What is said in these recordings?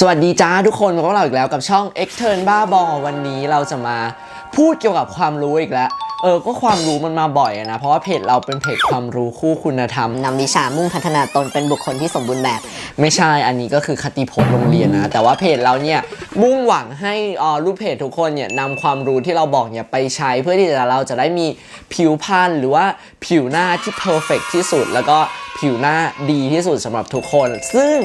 สวัสดีจ้าทุกคนพบกับเราอีกแล้วกับช่อง X Turn บ้าบอวันนี้เราจะมาพูดเกี่ยวกับความรู้อีกแล้ว เออ ก็ความรู้มันมาบ่อยอะนะ เพราะว่าเพจเราเป็นเพจความรู้คู่คุณธรรม นำวิชามุ่งพัฒนาตนเป็นบุคคลที่สมบูรณ์แบบ ไม่ใช่ อันนี้ก็คือคติพจน์โรงเรียนนะ แต่ว่าเพจเราเนี่ยมุ่งหวังให้อ่ารูปเพจทุกคนเนี่ยนำความรู้ที่เราบอกเนี่ยไปใช้เพื่อที่จะเราจะได้มีผิวพรรณหรือว่าผิวหน้าที่เพอร์เฟกที่สุด แล้วก็ผิวหน้าดีที่สุดสำหรับทุกคน ซึ่ง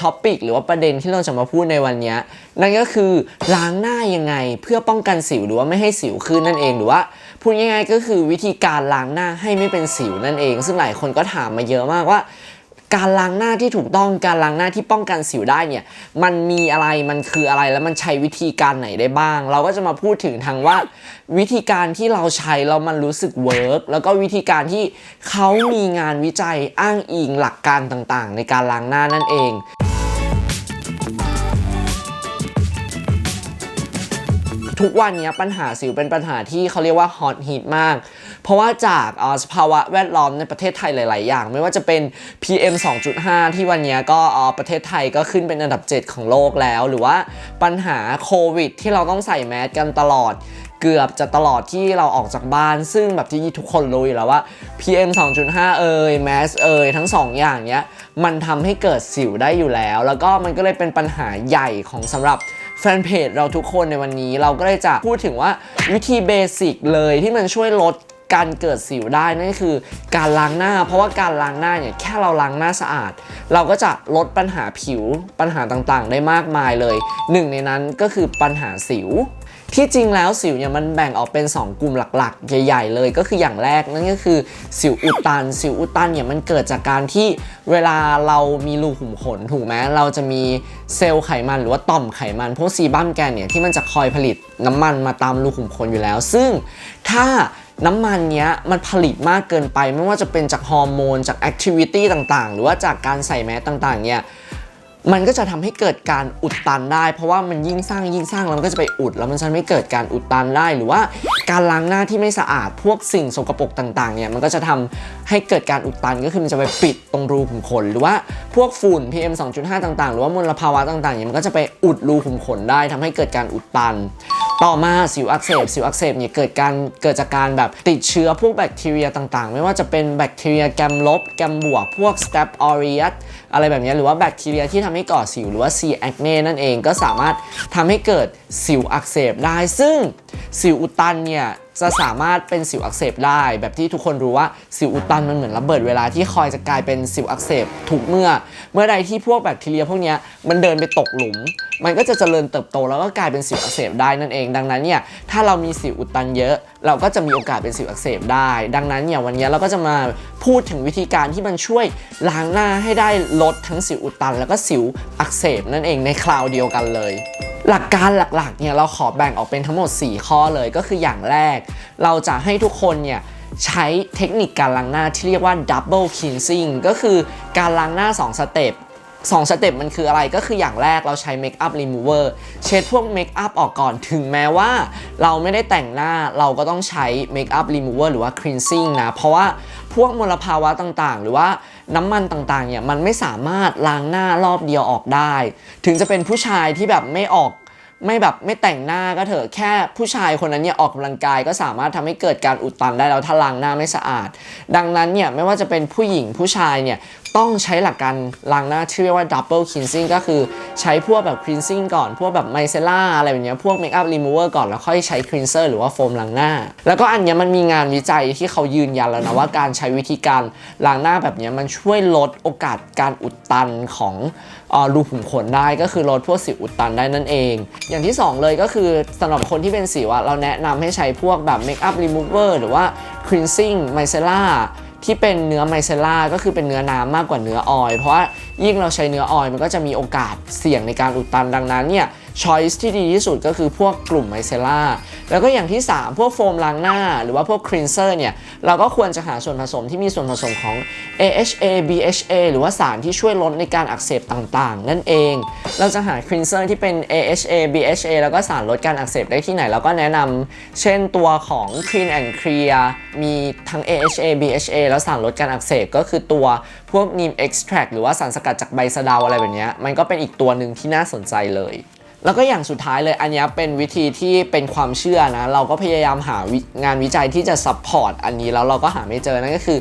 ท็อปิกหรือว่าประเด็นที่เราจะมาพูดในวันนี้ นั่นก็คือล้างหน้ายังไงเพื่อป้องกันสิวหรือว่าไม่ให้สิวขึ้นนั่นเองหรือว่าพูดง่ายๆก็คือวิธีการล้างหน้าให้ไม่เป็นสิวนั่นเอง ซึ่งหลายคนก็ถามมาเยอะมากว่า การล้างหน้าที่ถูกต้องการล้างหน้าที่ป้องกันสิวได้เนี่ยมันมีอะไรมันคืออะไรแล้วมันใช้วิธีการไหนได้บ้าง เราก็จะมาพูดถึงทางว่า วิธีการที่เราใช้แล้วมันรู้สึกเวิร์กแล้วก็วิธีการที่เขามีงานวิจัยอ้างอิงหลักการต่างๆ ในการล้างหน้านั่นเอง ทุกวันนี้ปัญหาสิวเป็นปัญหาที่เขาเรียกว่าฮอตฮิตมาก เพราะว่าจากอ่อสภาวะแวดล้อมในประเทศไทยหลาย ๆ อย่าง ไม่ว่าจะเป็น PM 2.5 ที่วันนี้ก็อ่อประเทศไทยก็ขึ้นเป็นอันดับ 7 ของโลกแล้ว หรือว่าปัญหาโควิด ที่เราต้องใส่แมสกันตลอดเกือบจะตลอดที่เราออกจากบ้าน ซึ่งแบบที่ทุกคนรู้อยู่แล้วว่า PM 2.5 เอ่ยแมสเอ่ยทั้งสองอย่างเนี้ยมันทำให้เกิดสิวได้อยู่แล้ว แล้วก็มันก็เลยเป็นปัญหาใหญ่ของสำหรับ แฟนเพจเราทุกคนในวันนี้เราก็เลยจะพูดถึงว่าวิธีเบสิกเลยที่มันช่วยลดการเกิดสิวได้นั่นคือการล้างหน้า เพราะว่าการล้างหน้าเนี่ยแค่เราล้างหน้าสะอาด เราก็จะลดปัญหาผิวปัญหาต่างๆ ได้มากมายเลย หนึ่งในนั้นก็คือปัญหาสิว ที่จริงแล้วสิวเนี่ยมันแบ่งออกเป็น 2 กลุ่มหลักๆ ใหญ่ๆ เลยก็คืออย่างแรกนั่นก็คือสิวอุดตัน สิวอุดตันเนี่ยมันเกิดจากการที่เวลาเรามีรูขุมขนถูกไหมเราจะมีเซลล์ไขมันหรือว่าต่อมไขมันพวกซีบัมแกนเนี่ยที่มันจะคอยผลิตน้ำมันมาตามรูขุมขนอยู่แล้ว ซึ่งถ้าน้ำมันเนี้ยมันผลิตมากเกินไปไม่ว่าจะเป็นจากฮอร์โมนจากแอคทิวิตี้ต่างๆ หรือว่าจากการใส่แมสต่างๆเนี่ย มันก็จะทำให้เกิดการอุดตันได้ เพราะว่ามันยิ่งสร้างยิ่งสร้างแล้วมันก็จะไปอุด แล้วมันจะไม่เกิดการอุดตันได้หรือว่าการล้างหน้าที่ไม่สะอาดพวกสิ่งสกปรกต่างๆเนี่ยมันก็จะทำให้เกิดการอุดตันก็คือมันจะไปปิดตรงรูขุมขนหรือว่าพวกฝุ่น PM 2.5 ต่างๆ หรือว่ามลภาวะต่างๆเนี่ยมันก็จะไปอุดรูขุมขนได้ทำให้เกิดการอุดตัน ต่อมาสิวอักเสบสิวอักเสบเนี่ยเกิดการเกิดจากการแบบติดเชื้อพวกแบคทีเรียต่างๆ ไม่ว่าจะเป็นแบคทีเรียแกมลบ แกมบวกพวก Staph aureus อะไรแบบนี้หรือว่าแบคทีเรียที่ทำให้ก่อสิวหรือว่า C. acne นั่นเองก็สามารถทำให้เกิดสิวอักเสบได้ ซึ่งสิวอุดตันเนี่ย จะสามารถเป็นสิวอักเสบได้ แบบที่ทุกคนรู้ว่าสิวอุดตันมันเหมือนระเบิดเวลาที่คอยจะกลายเป็นสิวอักเสบทุกเมื่อ เมื่อใดที่พวกแบคทีเรียพวกนี้มันเดินไปตกหลุม มันก็จะเจริญเติบโตแล้วก็กลายเป็นสิวอักเสบได้นั่นเอง ดังนั้นเนี่ยถ้าเรามีสิวอุดตันเยอะ เราก็จะมีโอกาสเป็นสิวอักเสบได้ ดังนั้นเนี่ยวันนี้เราก็จะมาพูดถึงวิธีการที่มันช่วยล้างหน้าให้ได้ลดทั้งสิวอุดตัน แล้วก็สิวอักเสบนั่นเองในคราวเดียวกันเลย หลักการหลักๆเนี่ยเราขอแบ่งออกเป็นทั้งหมด 4 ข้อเลยก็คืออย่างแรก เราจะให้ทุกคนเนี่ยใช้เทคนิคการล้างหน้าที่เรียกว่า double cleansing ก็คือการล้างหน้า 2 สเต็ปสองสเต็ปมันคืออะไรก็คืออย่างแรกเราใช้เมคอัพรีมูเวอร์เช็ดพวกเมคอัพออกก่อนถึงแม้ว่าเราไม่ได้แต่งหน้าเราก็ต้องใช้เมคอัพรีมูเวอร์หรือว่าคลีนซิ่งนะ เพราะว่าพวกมลภาวะต่างๆ หรือว่า น้ำมันต่างๆเนี่ยมันไม่สามารถล้างหน้ารอบเดียวออกได้ ถึงจะเป็นผู้ชายที่แบบไม่ออก ไม่แบบไม่แต่งหน้าก็เถอะแค่ผู้ชายคนนั้นเนี่ยออกกำลังกายก็สามารถทำให้เกิดการอุดตันได้แล้วถ้าล้างหน้าไม่สะอาด ดังนั้นเนี่ยไม่ว่าจะเป็นผู้หญิงผู้ชายเนี่ยต้องใช้หลักการล้างหน้าที่เรียกว่า double cleansing ก็คือใช้พวกแบบ cleansing ก่อน พวกแบบไมเซล่าอะไรแบบเนี้ยพวก makeup remover ก่อนแล้วค่อยใช้ cleanser หรือว่าโฟมล้างหน้า แล้วก็อันเนี้ยมันมีงานวิจัยที่เขายืนยันแล้วนะว่าการใช้วิธีการล้างหน้าแบบเนี้ยมันช่วยลดโอกาสการอุดตันของ รูขุมขนได้ก็คือลดพวกสิวอุดตันได้นั่นเอง อย่างที่ 2 เลยก็คือสำหรับคนที่เป็นสิวอะเราแนะนำให้ใช้พวกแบบเมคอัพรีมูเวอร์หรือว่าครีนซิ่งไมเซล่าที่เป็นเนื้อไมเซล่าก็คือเป็นเนื้อน้ำมากกว่าเนื้อออย เพราะว่ายิ่งเราใช้เนื้อออยมันก็จะมีโอกาสเสี่ยงในการอุดตันดังนั้นเนี่ย choice ที่ดีที่สุดก็คือพวกกลุ่มไมเซล่าแล้วก็อย่างที่ 3 พวกโฟมล้างหน้า หรือว่าพวก cleanser เนี่ย เราก็ควรจะหาส่วนผสมที่มีส่วนผสมของ AHA BHA หรือว่าสารที่ช่วยลดในการอักเสบต่างๆ นั่นเอง เราจะหา cleanser ที่เป็น AHA BHA แล้วก็สารลดการอักเสบได้ที่ไหน เราก็แนะนำเช่นตัวของ Clean and Clear มีทั้ง AHA BHA แล้วสารลดการอักเสบก็คือตัวพวก Neem extract หรือว่าสารสกัดจากใบสะเดาอะไรแบบนี้มันก็เป็นอีกตัวหนึ่งที่น่าสนใจเลย แล้วก็อย่างสุดท้ายเลยอันนี้เป็นวิธีที่เป็นความเชื่อนะ เราก็พยายามหางานวิจัยที่จะซัพพอร์ตอันนี้แล้วเราก็หาไม่เจอนั่นก็คือ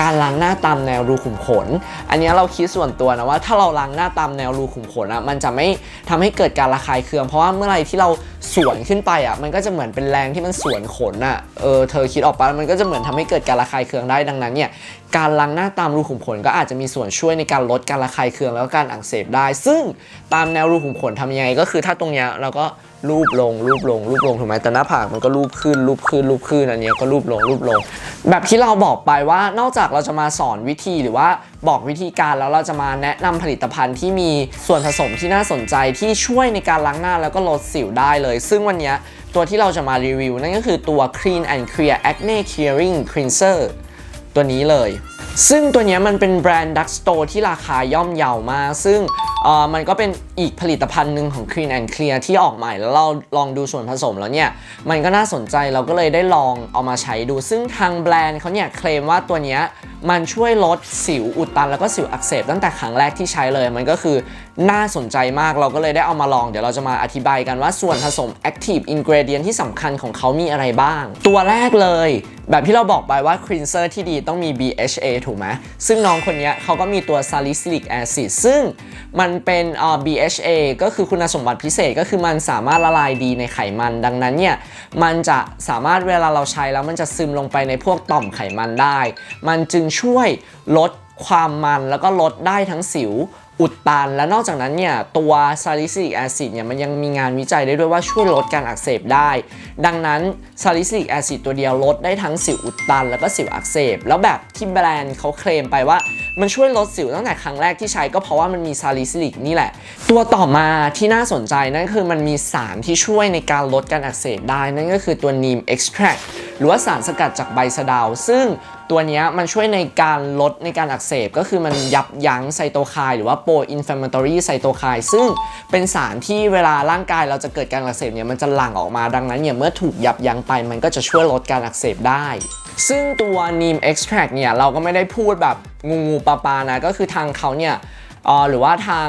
การล้างหน้าตามแนวรูขุมขน อันนี้เราคิดส่วนตัวนะว่าถ้าเราล้างหน้าตามแนวรูขุมขนอะมันจะไม่ทำให้เกิดการระคายเคือง เพราะว่าเมื่อไรที่เราสวนขึ้นไปอะมันก็จะเหมือนเป็นแรงที่มันสวนขนอะเออเธอคิดออกปะมันก็จะเหมือนทำให้เกิดการระคายเคืองได้ดังนั้นเนี่ยการล้างหน้าตามรูขุมขนก็อาจจะมีส่วนช่วยในการลดการระคายเคืองแล้วก็การอักเสบได้ ซึ่งตามแนวรูขุมขนทำยังไงก็คือถ้าตรงเนี้ยเราก็ รูปลงรูปลงรูปลงถูกไหมแต่หน้าผากมันก็รูปขึ้นรูปขึ้นรูปขึ้นอันนี้ก็รูปลงรูปลง แบบที่เราบอกไปว่านอกจากเราจะมาสอนวิธีหรือว่าบอกวิธีการแล้วเราจะมาแนะนำผลิตภัณฑ์ที่มีส่วนผสมที่น่าสนใจที่ช่วยในการล้างหน้าแล้วก็ลดสิวได้เลย ซึ่งวันนี้ตัวที่เราจะมารีวิว นั่นก็คือตัว Clean and Clear Acne Clearing Cleanser ตัวนี้เลย ซึ่งตัวนี้มันเป็นแบรนด์ดักสโตที่ราคาย่อมเยาวมากซึ่ง อ่อมันก็เป็นอีกผลิตภัณฑ์หนึ่งของ Clean and Clear ที่ออกใหม่แล้วเราลองดูส่วนผสมแล้วเนี่ย มันก็น่าสนใจเราก็เลยได้ลองเอามาใช้ดู ซึ่งทางแบรนด์เขาเนี่ยเคลมว่าตัวเนี้ย มันช่วยลดสิวอุดตันแล้วก็สิวอักเสบตั้งแต่ครั้งแรกที่ใช้เลย มันก็คือน่าสนใจมากเราก็เลยได้เอามาลอง เดี๋ยวเราจะมาอธิบายกันว่าส่วนผสม active ingredient ที่สำคัญของเขามีอะไรบ้าง ตัวแรกเลย แบบที่เราบอกไปว่า cleanser ที่ดีต้องมี BHA ถูกไหมซึ่งน้องคนนี้เขาก็มีตัว salicylic acid ซึ่งมันเป็นเอ่อ BHA ก็คือคุณสมบัติพิเศษก็คือมันสามารถละลายดีในไขมัน ดังนั้นเนี่ยมันจะสามารถเวลาเราใช้แล้วมันจะซึมลงไปในพวกต่อมไขมันได้ มันจึงช่วยลดความมันแล้วก็ลดได้ทั้งสิวอุดตันและนอกจากนั้นเนี่ยตัวซาลิซิลิกแอซิดเนี่ยมันยังมีงานวิจัยได้ด้วยว่าช่วยลดการอักเสบได้ ดังนั้นซาลิซิลิกแอซิดตัวเดียวลดได้ทั้งสิวอุดตัน แล้วก็สิวอักเสบ แล้วแบบที่แบรนด์เขาเคลมไปว่า มันช่วยลดสิวตั้งแต่ครั้งแรกที่ใช้ก็เพราะว่ามันมี salicylic นี่แหละ ตัวต่อมาที่น่าสนใจนั่นคือมันมีสารที่ช่วยในการลดการอักเสบได้ นั่นก็คือตัว neem extract หรือว่าสารสกัดจากใบสะดาว ซึ่งตัวนี้มันช่วยในการลดในการอักเสบก็คือมันยับยั้งไซโตไคน์หรือว่า pro inflammatory ไซโตไคน์ซึ่งเป็นสารที่เวลาร่างกายเราจะเกิดการอักเสบเนี่ยมันจะหลั่งออกมาดังนั้นเนี่ยเมื่อถูกยับยั้งไปมันก็จะช่วยลดการอักเสบได้ ซึ่งตัว neem extract เนี่ยเราก็ไม่ได้พูดแบบงูงูปลาปลานะ ก็คือทางเขาเนี่ย หรือว่าทาง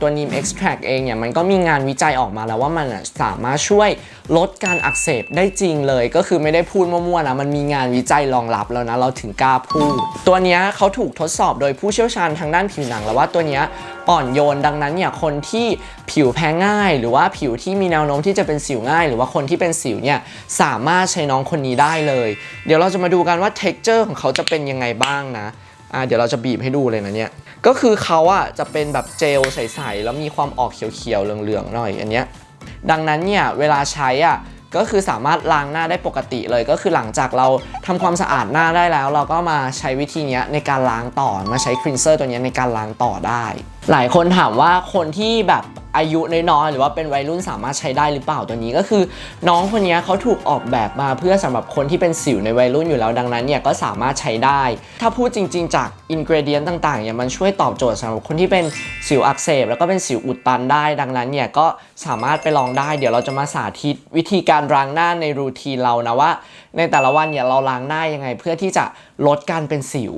ตัว neem extract เองเนี่ยมันก็มีงานวิจัยออกมาแล้วว่ามันสามารถช่วยลดการอักเสบได้จริงเลย ก็คือไม่ได้พูดมั่วๆนะมันมีงานวิจัยรองรับแล้วนะเราถึงกล้าพูด ตัวนี้เขาถูกทดสอบโดยผู้เชี่ยวชาญทางด้านผิวหนังแล้วว่าตัวนี้อ่อนโยนดังนั้นเนี่ยคนที่ผิวแพ้ง่าย หรือว่าผิวที่มีแนวโน้มที่จะเป็นสิวง่าย หรือว่าคนที่เป็นสิวเนี่ยสามารถใช้น้องคนนี้ได้เลย เดี๋ยวเราจะมาดูกันว่า texture ของเขาจะเป็นยังไงบ้างนะ อ่าเดี๋ยวเราจะบีบให้ดูเลยนะเนี่ยก็คือเขาอะจะเป็นแบบเจลใสๆแล้วมีความออกเขียวๆเหลืองๆหน่อยอันเนี้ยดังนั้นเนี่ยเวลาใช้อะก็คือสามารถล้างหน้าได้ปกติเลย ก็คือหลังจากเราทำความสะอาดหน้าได้แล้ว เราก็มาใช้วิธีเนี้ยในการล้างต่อมาใช้ครีนเซอร์ตัวเนี้ยในการล้างต่อได้ หลายคนถามว่าคนที่แบบอายุน้อยๆหรือว่าเป็นวัยรุ่นสามารถใช้ได้หรือเปล่าตัวนี้ก็คือ น้องคนนี้เขาถูกออกแบบมาเพื่อสำหรับคนที่เป็นสิวในวัยรุ่นอยู่แล้วดังนั้นเนี่ยก็สามารถใช้ได้ ถ้าพูดจริง ๆ จากอินกรเดียนต่างๆเนี่ยมันช่วยตอบโจทย์สำหรับคนที่เป็นสิวอักเสบแล้วก็เป็นสิวอุดตันได้ดังนั้นเนี่ยก็สามารถไปลองได้ เดี๋ยวเราจะมาสาธิตวิธีการล้างหน้าในรูทีนเรานะว่า ในแต่ละวันเนี่ยเราล้างหน้ายังไงเพื่อที่จะลดการเป็นสิว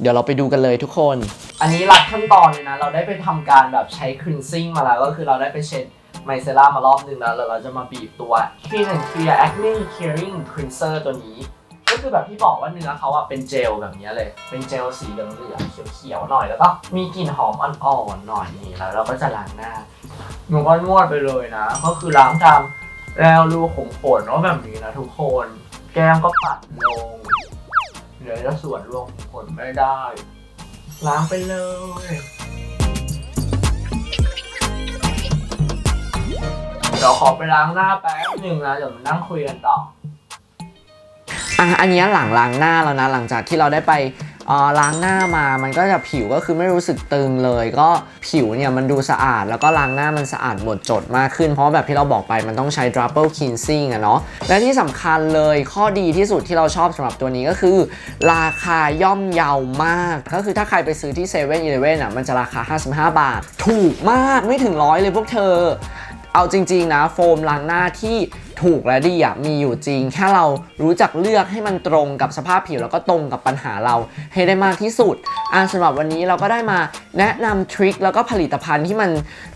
เดี๋ยวเราไปดูกันเลยทุกคน อันนี้รัดขั้นตอนเลยนะ เราได้ไปทำการแบบใช้ cleansing มาแล้ว ก็คือเราได้ไปเช็ดไมเซล่ามารอบนึงแล้วแล้วเราจะมาบีบตัว Clean and Clear Acne Clearing Cleanser ตัวนี้ ก็คือแบบที่บอกว่าเนื้อเขาอะเป็นเจลแบบนี้เลย เป็นเจลสีเหลืองๆเขียวๆหน่อยแล้วก็มีกลิ่นหอมอ่อนๆหน่อยนี่แล้วเราก็จะล้างหน้าหนูก็นวดไปเลยนะ ก็คือล้างตามแนวรูขุมขนว่าแบบนี้นะทุกคน แก้มก็ปัดลง เลยแล้วส่วนรวมผลไม่ได้ ล้างไปเลยเดี๋ยวขอไปล้างหน้าแป๊บหนึ่งนะเดี๋ยวมานั่งคุยกันต่อ อะอันเนี้ยหลังล้างหน้าแล้วนะ หลังจากที่เราได้ไป ล้างหน้ามามันก็จะผิวก็คือไม่รู้สึกตึงเลย ก็ผิวเนี่ยมันดูสะอาด แล้วก็ล้างหน้ามันสะอาดหมดจดมากขึ้น เพราะแบบที่เราบอกไปมันต้องใช้ double cleansing อะเนาะและที่สำคัญเลยข้อดีที่สุดที่เราชอบสำหรับตัวนี้ก็คือ ราคาย่อมเยาวมาก ก็คือถ้าใครไปซื้อที่7 e เ e ่ e ออะมันจะราคา 55 บาท ถูกมากไม่ถึงร้อยเลยพวกเธอ เอาจริง ๆ นะ โฟมล้างหน้าที่ถูกและดีอะมีอยู่จริง แค่เรารู้จักเลือกให้มันตรงกับสภาพผิวแล้วก็ตรงกับปัญหาเราให้ได้มากที่สุดอะสำหรับวันนี้เราก็ได้มาแนะนำทริคแล้วก็ผลิตภัณฑ์ที่มัน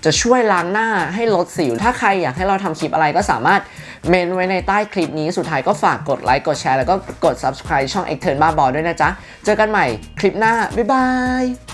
จะช่วยล้างหน้าให้ลดสิว ถ้าใครอยากให้เราทำคลิปอะไรก็สามารถเมนไว้ในใต้คลิปนี้สุดท้ายก็ฝากกดไลค์กดแชร์แล้วก็กด subscribe ช่อง x t u r n บ้าบอด้วยนะจ๊ะ เจอกันใหม่คลิปหน้า บ๊ายบาย